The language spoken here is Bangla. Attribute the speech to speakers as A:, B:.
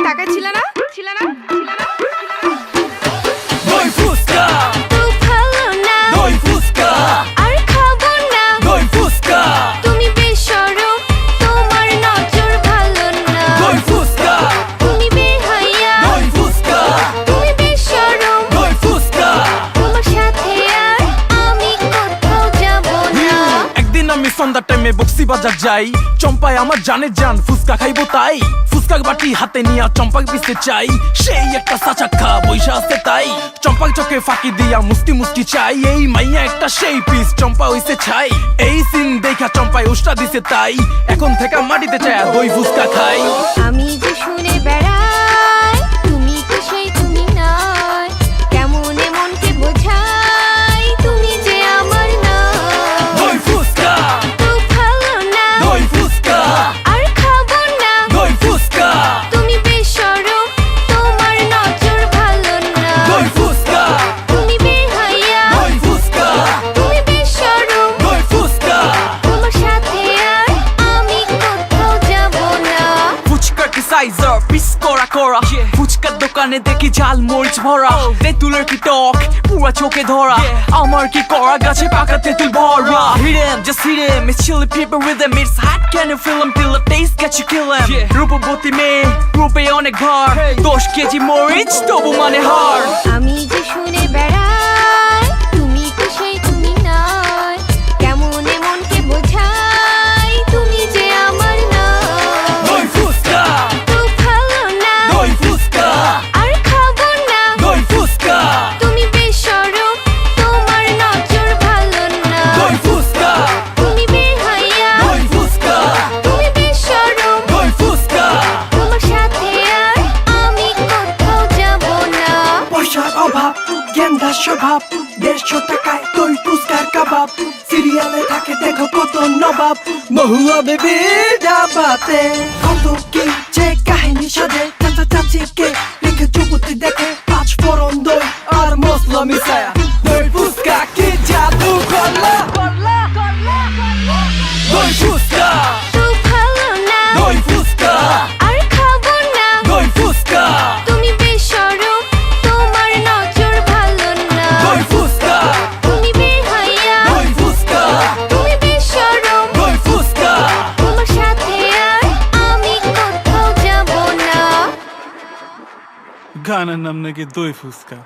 A: তুমি ছিল না? ছিল না? ছিল না?
B: আমি
C: সন্ধ্যার টাইমে বক্সি বাজার যাই। চম্পায় আমার জানে জান, ফুচকা খাইবো তাই। ফুচকা বাটি হাতে নিয়ে চম্পাক পিসতে চাই। সেই একটা সাচাক্কা বৈশা আছে তাই। চম্পাক চোখে ফাঁকি দিয়া মুষ্টি মুষ্টি চাই। এই মাইয়া একটা সেই পিস চম্পা হইছে ছাই। এই সিন দেখা চম্পায় উষ্টা দিছে তাই। এখন থেকে মাটিতে চায় দই ফুচকা খাই।
B: আমি যে শুনে বেড়াই
D: দোকানে দেখি চাল মরিচ ভরা। তেঁতুলের কি টক পুরা চোখে ধরা। আমার কি করা গাছে পাকা তেঁতুল ভরা। Hidden it's chili people rhythm it's hot can you feel them till the taste get you kill them রূপবতী মেয়ে রূপে অনেক ঘর দশ কেজি মরিচ তবু মানে হার।
B: আমি যে শুনে বেড়াই
E: স্বভাব, দেড়শো টাকায় দই, ফুচকার কাবাব। সিরিয়ালে থাকে, দেখো কত নবাব। মহুয়া বেবি ডাবাতে। কত কি যে কাহিনী সাজে, চাচা চাচিকে লিখে যুবতী
F: গানের নাম নাকি দই ফুচকা